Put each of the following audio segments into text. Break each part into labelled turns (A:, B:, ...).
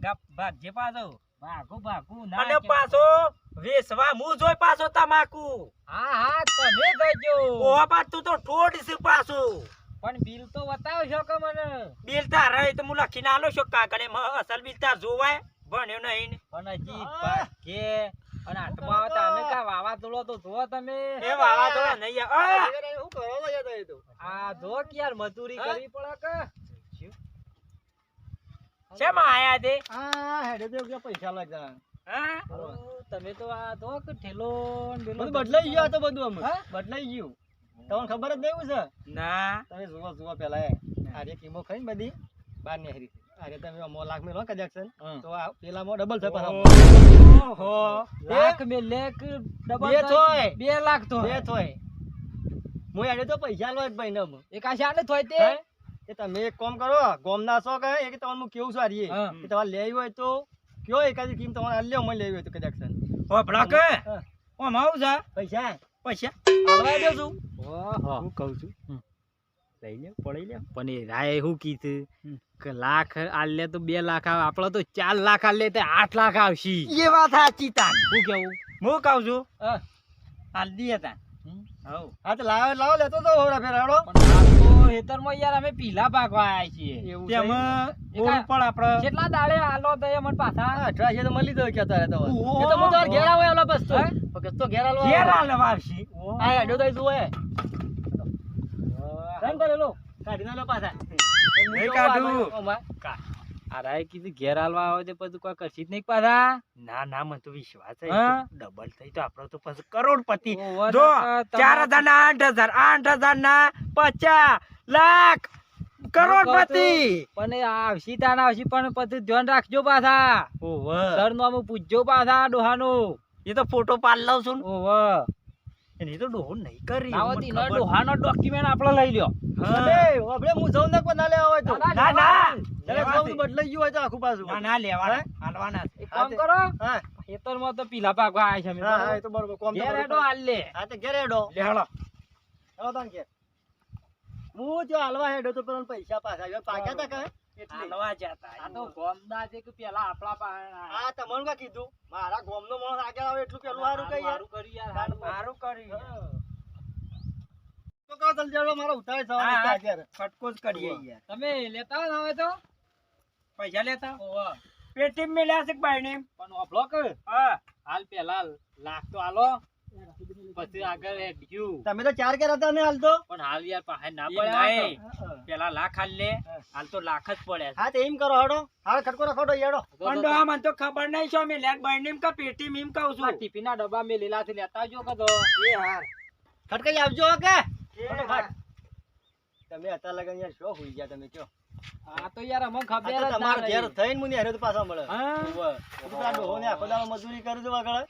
A: ભાગા ભાગજે પાછો
B: ભાગો ભાગો ના
A: અને પાછો વેસવા હું જોઈ પાછો તમાકુ.
B: હા હા તમે જજો.
A: ઓ પાછ તું તો ઠોડ છે પાછો.
B: પણ બિલ તો બતાવશો કે મને?
A: બિલ તાર રહે તો હું લખીને આલો છો કાગળે. મ અસલ બિલ તાર જોવાય. ભણ્યો નહીં. ને
B: પણ હજી ભાગે અને આટમાં આવે તો અમે કા વાવાઝોડો તો જો તમે.
A: એ વાવાઝોડા નહીં. આ!
C: શું કરો છો યાર તો?
B: આ જો કે યાર મજૂરી કરવી પડે કે?
A: શેમાં આયા તે?
C: આ હેડે તો કે પૈસા લાગતા
A: હા?
B: તમે તો આ જો ઠેલો
C: બધું બદલાઈ ગયું તો બધું અમે બદલાઈ ગયું. તમને ખબર જ નહીં છે?
A: ના.
C: તમે જુઓ જુઓ પેલા આરે કિંમો ખાઈ ને બધી બારની હરી તમે મો લાખ મેલો કજાક્શન તો આ પેલામાં ડબલ છે પાછા
A: ઓહો.
B: લાખ બે લેખ ડબલ
C: બે થોય.
B: બે લાખ તો
C: બે થોય. હું હેડે તો પૈસા લો જ ભાઈ ને
B: એક આ શાને થોય તે?
C: એ તમે એક કામ કરો ગોમના છો કે એક તમને હું કેવું છું આરીએ કે તમારે લેવી હોય તો કયો એકાદી કિંમત તમારે આ લ્યો મને લેવી હોય તો કદાચ
A: હોભળો કે
C: હા.
A: ઓમ આવું છે
C: પૈસા?
A: પૈસા.
C: હાલવા દો છું.
B: ઓહો.
A: હું કહું છું.
B: લઈ લે પડી લે પણ એ રાય હું કીધું? કે લાખ આલે તો બે લાખ આવે આપડે તો ચાર લાખ આલે તો આઠ લાખ આવશે.
A: એ વાત સાચી તાન.
B: હું કેવું?
A: હું કહું છું. હાલ દીએ તાન.
C: હા તો લાવો લાવો લેતો તો હોડા
B: ફેરાડો તો હેતરમાં યાર અમે પીલા પાકવા આયા છીએ.
A: તેમાં ઓળ પણ આપણે
B: કેટલા દાડે આલો તો મને પાછા
C: અઠરાશી તો મળી દો કે તારે
A: ઓહો.
C: એ તો હું તમારે ઘેર આવો એલો બસ તો? બસ તો ઘેર આલો
A: ઘેર હાલવા આવશે
C: આ હેડો તો જુઓ એ કેમ કરેલો કાઢી ના લો પાછા.
A: નહીં કાઢું.
C: ઓમાં.
B: રાય કીધું ઘેર હાલવા આવે તો પછી કોઈ કરશી જ નહીં પાછા.
A: ના ના મને તો વિશ્વાસ છે. ડબલ થઈ તો આપણો તો પછી કરોડપતિ. જો ચાર હજાર ના આઠ હજાર આઠ હજાર ના પચાસ લાખ કરોડપતિ.
B: પણ આવશી તાના આવશી પણ પછી ધ્યાન રાખજો પાછા.
A: ઓહો
B: સરનામું પૂછજો પાછા ડોહાનું.
A: એ તો ફોટો પાડ લઉં છું.
B: ઓહો
A: એની તો ડોહો નહીં કરી આવતી
B: ડોહાનો ડોક્યુમેન્ટ આપણે લઈ લ્યો.
A: હા.
C: અરે, આપણે હું જઉં ને કોઈ ના લેવા હોય તો.
B: ના,
A: ના. ના
C: એટલે
A: લેવા
C: જઉં
A: છે.
C: તો બદલાઈ ગયું હોય તો આખું પાછું.
A: ના ના લેવાના હાલવાના
C: હા,
B: કામ કરો
C: હા
B: ખેતરમાં તો પીલા પાકવા આયા છે
C: હા હા, એ તો બરોબર કોમ તો
B: ઘેર
C: બરોબર.
B: હેડો હાલ લે.
C: હા તે ઘેર હેડો.
A: લે હાલો.
C: હેડો હું જો હાલવા હેડો તો પેલા પૈસા પાછા આવ્યા. પાક્યા તા કહે
A: હાલવા જતા
B: આ તો ગોમદા છે કે પેલા આપણા પાસે
C: હા તમને કા કીધું? મારા ગોમનો માણસ આગળ આવે એટલું પેલું હારું કઈ યાર
B: હારું કરી યાર. હારું.
A: સારું
C: તો કહો ચાલ જાડો મારો
A: ફટકો જ કરીએ યાર.
B: તમે લેતા હોય હવે તો?
A: પૈસા લેતા. પેટીમ મેલ્યા છે બાઈ ને
B: પણ ઓફલો કે
A: હા.
B: હાલ પેલા લાખ તો હાલો પછી આગળ હેડ્યું
C: તમે તો ચાર કેર હતા ને હાલ તો?
B: પણ હાલ યાર પાસે ના
A: પડે પેલા લાખ હાલ લે. હાલ તો લાખ જ પડે
C: હા તો એમ કરો હડો. હાલ ખટકો રાખો તો હેડો.
A: પણ ડોહા મને તો ખબર નહીં છો મે લેક બાઈ ને કા પેટીમ એમ કહું છું.
B: ટીપી ના ડબ્બા મે લીલા થી લેતા જો કદો
A: એ હાર.
C: ખટકાઈ આવજો કે? તમે હતા લગન યાર શો હોઈ ગયા તમે કયો?
B: આ તો યાર અમને ખબર
C: તો
B: જ ના
C: ઘેર થઈને મને હેરે તો પાછા મળે.
B: હા?
C: ઉવ્વ. ડોહો ને આખો દાડો મજૂરી કરી દો આગળ.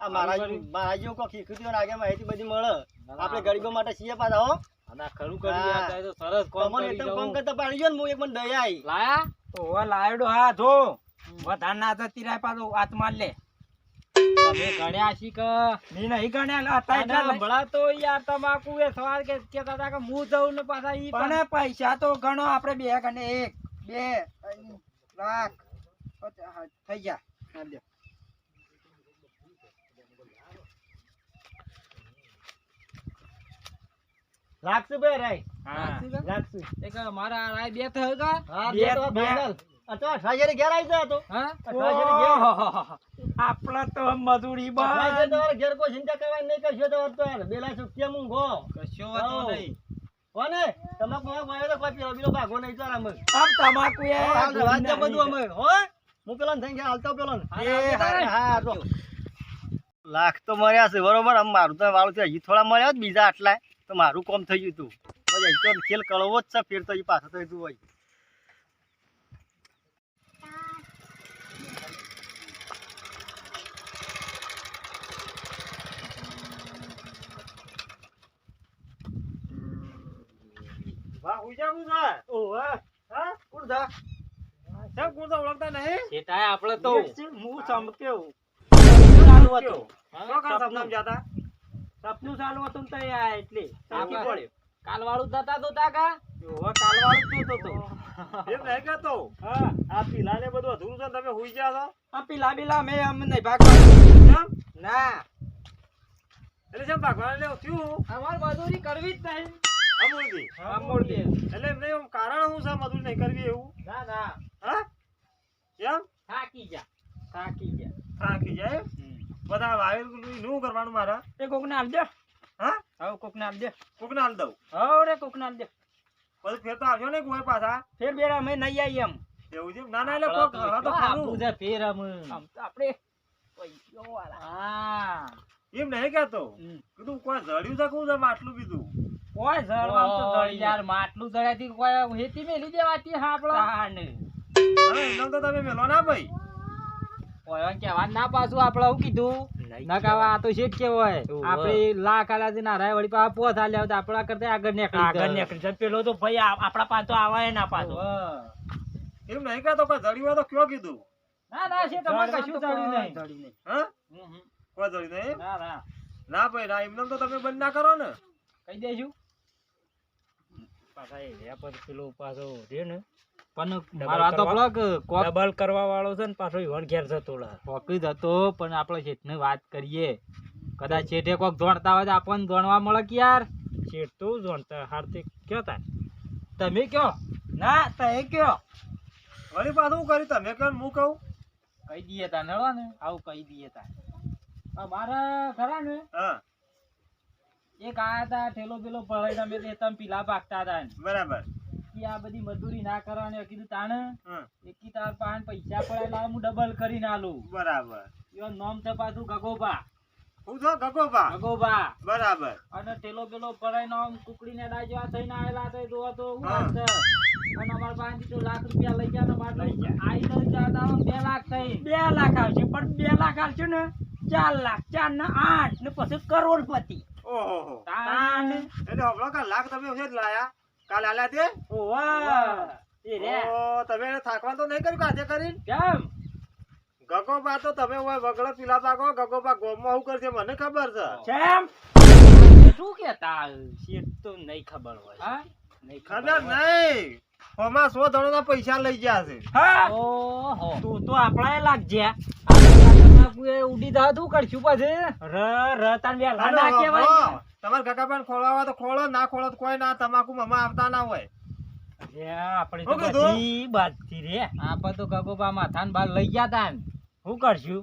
C: આ મારા મારા જેવું કો હતું ને આગે માહિતી બધી મળે. આપણે ગરીબો માટે છીએ પાછા હો?
B: ના ખરું કરી આ તો સરસ કોમ
C: તમને
B: કરી
C: એકદમ કામ. કરતા પાડી ગયો ને હું એક મને દયા આવી
B: લાયા?
A: હો લાયડો હા. જો વધાર ના થતી રાય પાછો આત્મા લે.
B: તમે ગણ્યા છી કે?
A: ની નહીં ગણ્યા હતા એટલા
B: તો યાર તમાકુ એ સવાર કે કહેતા હતા કે હું જઉં ને પાછા ઈ પણ
A: પૈસા તો ગણો આપણે બે ગણે એક. બે લાખ થઈ ગયા. હા, લ્યો.
C: લાગશે ભાઈ રાય?
A: હા.
B: એક મારા રાય બે થયો કા?
A: બે-
C: બે તો
A: બે.
C: final. આ ઘેર આવી જાય
B: હા?
C: અઠવાડિયે ઘેર?
A: આપણા તો મજૂરી
C: અઠવાડિયે તમારે ઘેર કોઈ ચિંતા કરવાની નહીં કરશો તો તો બેલા
B: કશો વાતો
C: નહીં.
B: નહીં.
C: હો ને? તમે કોઈ કોઈ તો કોઈ પેલો ભાગો નહીં ચાલ અમે
A: આમ તમાકુ એ
C: હાલ રવા દે બધું અમે હો? હું પેલો થઈ ગયા હાલતો પેલો ને.
A: એ
C: હા, હા લાખ તો મળ્યા છે બરોબર? આમ મારું તો વાળું છે. હજી થોડા મળ્યા જ બીજા આટલા. તો મારું કોમ થઈ ગયું તું. હજી તો ખેલ કળવો જ છે ફેર તો પાછો તો હજુ હોય. વાહ ઉજા ઉજા હા? કોણ થા સબ કોણ તો ઓળખતા નહીં?
B: શેઠાય આપણે તો
A: હું ચમક્યો
C: ચાલુ હતો
B: હા?
C: સપનામ જાતા?
A: સપનું ચાલુ હતું તો આ એટલે ચમકી પડ્યો
B: કાલ થતા તો તા કા કાલવાળું જ તો.
D: એમ નહીં કહેતો
B: હા?
D: આ પીલાને બધું અધૂરું છે તમે હુઈ ગયા છો?
A: આ પીલા બીલા મેં અમ નહીં ભાગવાનું. ના.
D: એટલે જેમ ભાગવા લેવું થયું?
B: અમાર મજૂરી કરવી જ નહીં.
D: એટલે એમ કારણ શું છે? મજૂરી નહીં કરવી એવું?
B: ના ના.
D: હા? એમ?
B: થાકી જા થાકી જા
D: થાકી જાય બધા વાવેલનું કરવાનું મારે?
A: એ કોક ને આપજો.
D: હા?
A: હવે કોક ને આપજો.
D: કોકને હાલ દઉં?
A: હવે રે કોક ને આપજો.
D: પછી ફેર તો આવજો ને કોઈ પાછા.
A: ફેર બેરા અમે નહીં આવીએ એમ.
D: એવું છે? ના ના એટલે કોક હા તો ખરું.
A: આમ તો આપણે પૈસો વાળા
B: હા.
D: એમ નહીં કહેતો.
A: હમ.
D: કીધું કોઈ જડ્યું છે? કોણ છે? આટલું કીધું
A: કોઈ ઝાડમાં તો જળી
B: યાર માટલું દળ્યાથી કોઈ હેતી મેલી દેવાતી હાપડો
A: તાણ.
D: હવે તો તમે મેલો ના ભાઈ.
B: ઓય કેવા ના પાછું આપણે શું કીધું? નકાવા આ તો શેઠ કેવાય
A: ઓવે.
B: આપણે લાખ આલાથી ના રાય વળી પાછા પોત આલ્યા તો આપણા કરતા આગળ નીકળી
A: આગળ નીકળી જાય. પેલો તો ભાઈ આપણા પાસે આવાય ના પાછો.
D: એમ નહીં કહેતો કોઈ હોય તો કયો કીધું?
B: ના ના છે તમારે કશું ચડ્યું નહીં.
D: હા. કોઈ નહીં
B: ના ના.
D: ના ભાઈ ના એમને તો તમે બંધ ના કરો ને.
B: કહી
A: પાછા પછી પેલો પાછો રે ને
B: પણ મારો આ તો
A: કરવા? ડબલ કરવા વાળો છે ને પાછો ઈવન ઘેર જતો રહે.
B: ફોકી પણ આપણે શેઠને વાત કરીએ. કદાચ શેઠે કોક જોણતા હોય તો આપણને જોણવા મળે કે યાર.
A: શેઠ તો જોણતા? હાર્દિક કયો તા
B: તમે કયો?
A: ના તો એ કયો?
D: વળી પાછું હું કરી તમે કહો હું કહું?
B: કહી દઈએ તા નળો ને આવું કહી દઈએ તા મારા ખરા ને
D: હા.
B: એક આયા હતા ઠેલો પેલો પડાઈ તમે તે તમે પીલા પાકતા હતા
D: બરાબર.
B: કે આ બધી મજૂરી ના કરવાની કીધું તાણે એકી તાર પાન પૈસા પડેલા હું ડબલ કરીને આલું.
D: બરાબર.
B: યો નામ છે પાછું ગગોબા
D: હું તો ગગોબા
B: ગગોબા
D: બરાબર.
B: અને ટેલો પેલો પડાઈ નો આમ કુકડીને ડાજવા થઈને આયેલા હતા જોવા તો હું. વાત અને અમારા પાસે તો લાખ રૂપિયા લઈ ગયા ને ગયા. આઈ તો જાતા બે લાખ થઈ
A: બે લાખ આવશે પણ બે લાખ આવશે ને ચાર લાખ ચાર ને આઠ ને પછી કરોડપતિ.
D: ઓહો. હો એટલે હમણાં કા તમે છે જ લાયા. કાલ આલ્યા તે?
A: ઓવા એ રે.
D: ઓ તમે એને તો નહીં કર્યું કાજે કરીને?
B: કેમ?
D: ગગોબા તો તમે હોય વગડો પીલા પાકો ગગોબા ગોમમાં શું કરશે મને ખબર છે.
A: કેમ?
B: શું કેતા
A: શેઠ તો નહીં ખબર હોય.
B: હા?
A: નહીં
D: ખબર. નહીં. હોમાં સો ધણોના પૈસા લઈ ગયા છે.
A: હા?
B: ઓહો.
A: તું તો આપણા લાગજે.
B: બાપુએ ઉડી દા તું કરશું પછી.
A: ર ર તાન
D: બે
A: ના
D: હો. તમારે કાકાબાને ખોળવા તો ખોળો ના ખોળો તો કોઈ ના તમાકુ મમા આવતા ના હોય.
A: આપણે તો? બધી? બાજથી રે.
B: આપા તો ગગોબા માથાન બાર લઈ ગયા તા ને
A: શું કરશું?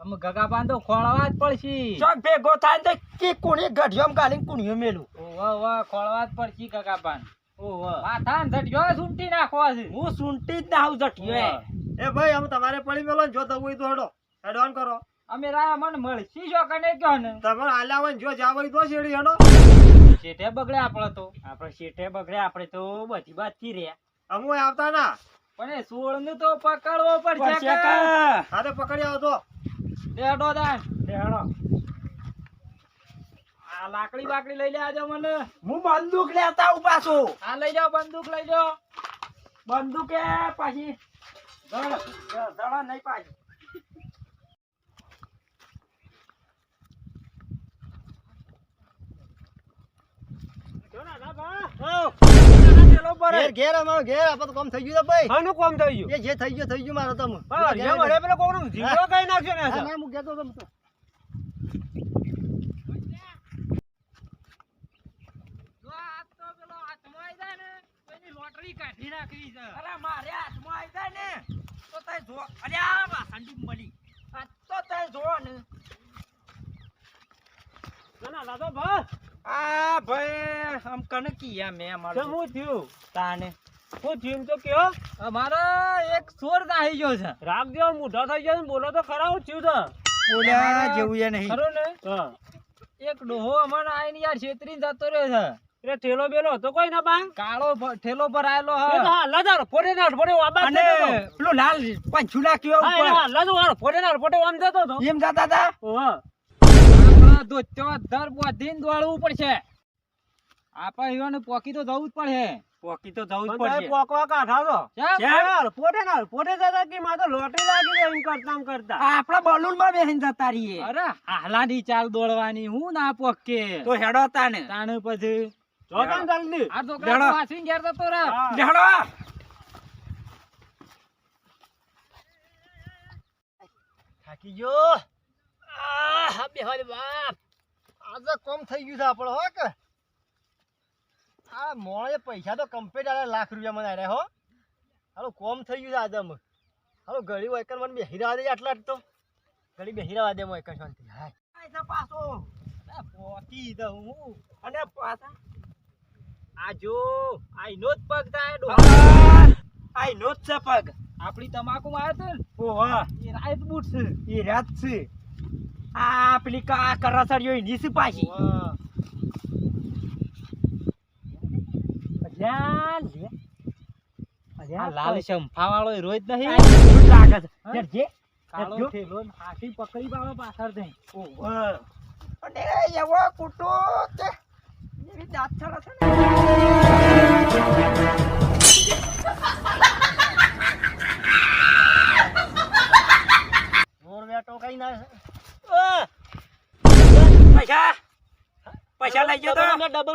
B: અમે ગગાબા તો ખોળવા જ પડશે.
A: ચોક ભેગો થાય તો કે કોણી ગઢિયોમાં ગાલીને કુણિયો મેલું.
B: ઓવા ઓવા ખોળવા જ પડશે ગગાબા
A: ઓવા
B: માથાન ઝટક્યો સુંટી નાખવા છે.
A: હું સુંટી જ ના આવું જઠિયો
D: એ ભાઈ અમે તમારે પડી મેલો ને જો દવું હોય તો હડો. હેડવાન કરો.
B: અમે રાયા મને મળશી જો કને કયો ને?
D: તમારે આલાવન જો જાવ તો શેડી હેડો.
B: શેઠે બગડે આપડે તો.
A: આપણે શેઠે બગડે આપણે તો બધી બાજથી રે
D: અમે અમુ આવતા ના.
B: પણ એ સોળનું તો પકડવો પડશે કે?
D: હાથે પકડી આવતો
B: હેડો દાન.
A: હેડો.
B: આ લાકડી બાકડી લઈ લે આજો મને.
A: હું બંદૂક લેતા આવું પાછું
B: આ લઈ જાઓ બંદૂક લઈ જાઓ.
A: બંદૂકે પાછી ધડ, ધડ નહીં પાછી
D: ઘેર ઘેર અમારો ઘેર. આપણે તો કામ થઈ ગયું ભાઈ.
A: આનું કોમ થઈ ગયું?
D: એ જે થઈ ગયું થઈ ગયું મારે તમે
A: હા, જેમ પેલો કોકનો જીવડો કઈ નાખ્યો ને
D: ના, હું કહેતો હતો તો.
B: જો લોટરી કાઢી નાખવી છે.
A: અરે મારે હાથમાં આવી જાય ને તો તય જો અરે આ વાસંડી મળી. આ તો તય જો ને.
D: ના ના દાદા ભા
A: આ ભાઈ આમ કને કિયા મેં અમારું
D: શું થયું?
A: તાને
D: શું થયું તો કયો?
B: અમારો એક ચોર નાહી ગયો છે.
D: રાખજો મોઢા થઈ ગયો બોલો તો ખરા હું થયું તો
A: બોલ્યા જેવું એ નહીં.
B: ખરો ને?
D: હા.
B: એક ડોહો અમારો આઈને યાર છેતરી જતો રહ્યો છે.
D: એટલે ઠેલો બેલો હતો કોઈ ના બાંગ?
B: કાળો ઠેલો પર આયેલો હ.
D: હાલા જાર ફોટે ના ફોટે વાબા
A: અને પેલું લાલ પંછું
D: કયો
A: ઉપર.
D: હાલા જો હાલો ફોટે ના ફોડે આમ જતો તો
A: એમ જાતા હતા?
B: ધોત્યો દર બોધીને દોડવું પડશે. આપણે ઈવોને પોકી તો જવું જ પડશે.
A: પોકી તો જવું જ પડશે.
D: પોકવા કાઢા તો
B: કેમ?
A: કેમ?
D: ના ફોટે જતા કે મારે તો લોટરી લાગી જાય એમ કરતા કરતા.
A: આ બલૂનમાં બેહીને જતા રહીએ.
B: અરે હાલાની ચાલ દોડવાની હું ના પોકે.
A: તો હેડો તાને.
B: તાણે પછી.
C: જોકાન જલ્દી.
B: આ છોકરા
A: લેણો.
B: ઘેર જતો રહે.
C: હા. થાકી ગયો? આહ, બેહારી બાપ. આજે કોમ થઈ ગયું છે આપણો હો કે? આ મોળે પૈસા તો કમ્પ્લીટ આલે લાખ રૂપિયા મને હો. હાલો કોમ થઈ ગયું છે આજે અમે હાલો ઘડી વાયકર મને બેહી રહેવા દે આટલા તો. ઘડી બેહી રહેવા દે વાયકર શાંતિ. હાય. પાછો. પોતી દઉં હું.
A: અને પાછા?
B: આ જો આ ઈનો જ પગ થાય ડો.
A: આ આઈ નો જ છે પગ.
B: આપણી તમાકુ માં આવ્યો
A: ઓહો.
B: એ રાઈત બૂટ છે.
A: એ રાત છે. આ પેલી કા કરસડીઓ એની છે પાછી.
B: લાલ શંફા વાળો હીરો જ નહીં.
A: લાગે છે. જે
B: કાળો ને હાથી પકડી પાડો પાછળ જઈ
A: ઓહો અને એવો કૂટો કે દાંત છે ને?